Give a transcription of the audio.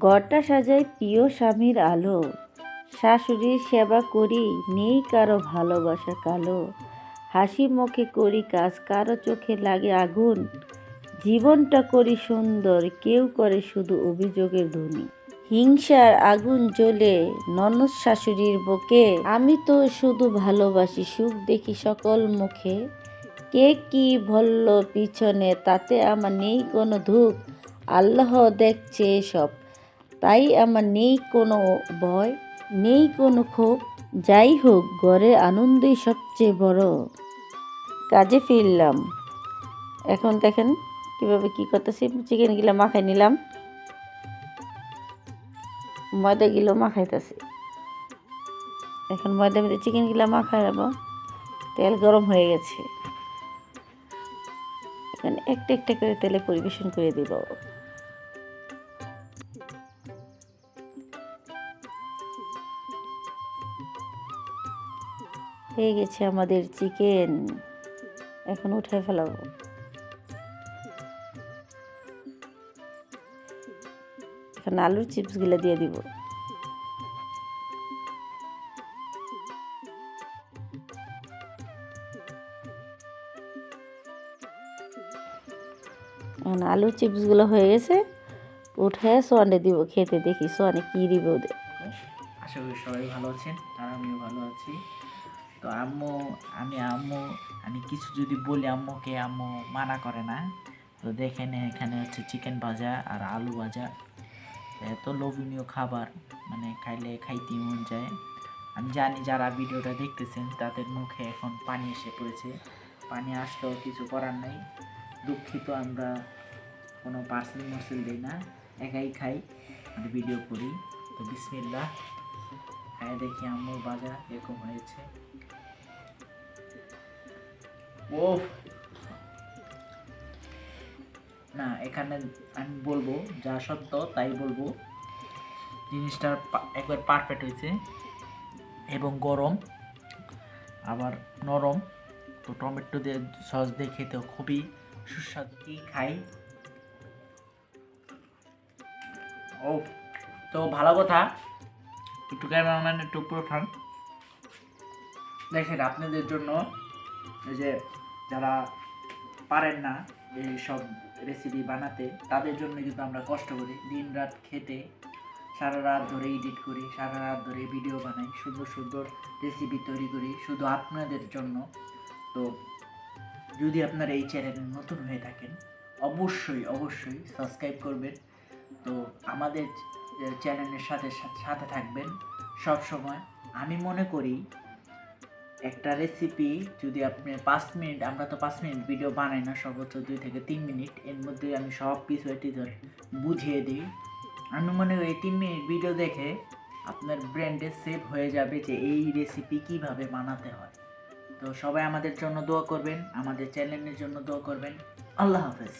ঘরটা সাজাই প্রিয় স্বামীর আলো। শাশুড়ির সেবা করি, নেই কারও ভালোবাসা কালো। হাসি মুখে করি কাজ, কারও চোখে লাগে আগুন। জীবনটা করি সুন্দর, কেউ করে শুধু অভিযোগের ধ্বনি। হিংসার আগুন জ্বলে ননদ শাশুড়ির বুকে। আমি তো শুধু ভালোবাসি, সুখ দেখি সকল মুখে। কে কি বলল পিছনে, তাতে আমার নেই কোনো দুঃখ। আল্লাহ দেখছে সব তাই আমার নেই কোনো ভয়, নেই কোনো ক্ষোভ। যাই হোক, ঘরের আনন্দই সবচেয়ে বড়। কাজে ফিরলাম। এখন দেখেন কীভাবে কী করতেছি। চিকেনগুলো মাখাই নিলাম। ময়দাগুলো মাখাইতেছি। এখন ময়দা মধ্যে চিকেনগুলো মাখাই নেব তেল গরম হয়ে গেছে। এখন একটা একটা করে তেলে পরিবেশন করে দিব। হয়ে গেছে আমাদের চিকেন এখন উঠে ফেলাবো। এখন আলুর চিপসগুলো দিয়ে দিব। এখন আলুর চিপসগুলো হয়ে গেছে। উঠে সোয়ানে দিব খেতে, দেখি সোয়ানে কী দিবে ওদের। আশা করি সবাই ভালো আছেন, আর আমিও ভালো আছি। তো আম্মু, আমি আম্মু, আমি কিছু যদি বলি আম্মুকে, আম্মু মানা করে না। তো দেখেন এখানে হচ্ছে চিকেন ভাজা আর আলু ভাজা। এত লোভনীয় খাবার মানে খাইলে খাইতে মন যায়। আমি জানি যারা ভিডিওটা দেখতেছেন, তাদের মুখে এখন পানি এসে পড়েছে। পানি আসলেও কিছু করার নাই। দুঃখিত, আমরা কোনো পার্সেল মার্সেল দিই না। একাই খাই আর ভিডিও করি। তো বিসমিল্লাহ। হ্যাঁ দেখি আম্মুর বাজার এরকম হয়েছে। ও না, এখানে আমি বলব, যা সত্য তাই বলব। জিনিসটা একবার পারফেক্ট হয়েছে। এবং গরম, আবার নরম। তো টমেটো দিয়ে সস দিয়ে খেতেও খুবই সুস্বাদু। খাই? ও তো ভালো কথা। একটু ক্যামেরাম্যান একটু উঠান। দেখেন, আপনাদের জন্য এই যে যারা পারেন না এই সব রেসিপি বানাতে, তাদের জন্য কিন্তু আমরা কষ্ট করি। দিন রাত খেতে সারা রাত ধরে এডিট করি, সারা রাত ধরে ভিডিও বানাই সুন্দর সুন্দর রেসিপি তৈরি করি, শুধু আপনাদের জন্য। তো যদি আপনারা এই চ্যানেলে নতুন হয়ে থাকেন, অবশ্যই অবশ্যই সাবস্ক্রাইব করবেন। তো আমাদের চ্যানেলের সাথে সাথে থাকবেন সব সময় আমি মনে করি একটা রেসিপি যদি আপনি পাঁচ মিনিট, আমরা তো পাঁচ মিনিট ভিডিও বানাই না, সর্বোচ্চ দুই থেকে তিন মিনিট। এর মধ্যে আমি সব কিছু টিজার বুঝিয়ে দিই। আমি মনে করি তিন মিনিট ভিডিও দেখে আপনার ব্রেন্ডে সেভ হয়ে যাবে যে এই রেসিপি কীভাবে বানাতে হয়। তো সবাই আমাদের জন্য দোয়া করবেন, আমাদের চ্যানেলের জন্য দোয়া করবেন। আল্লাহ হাফেজ।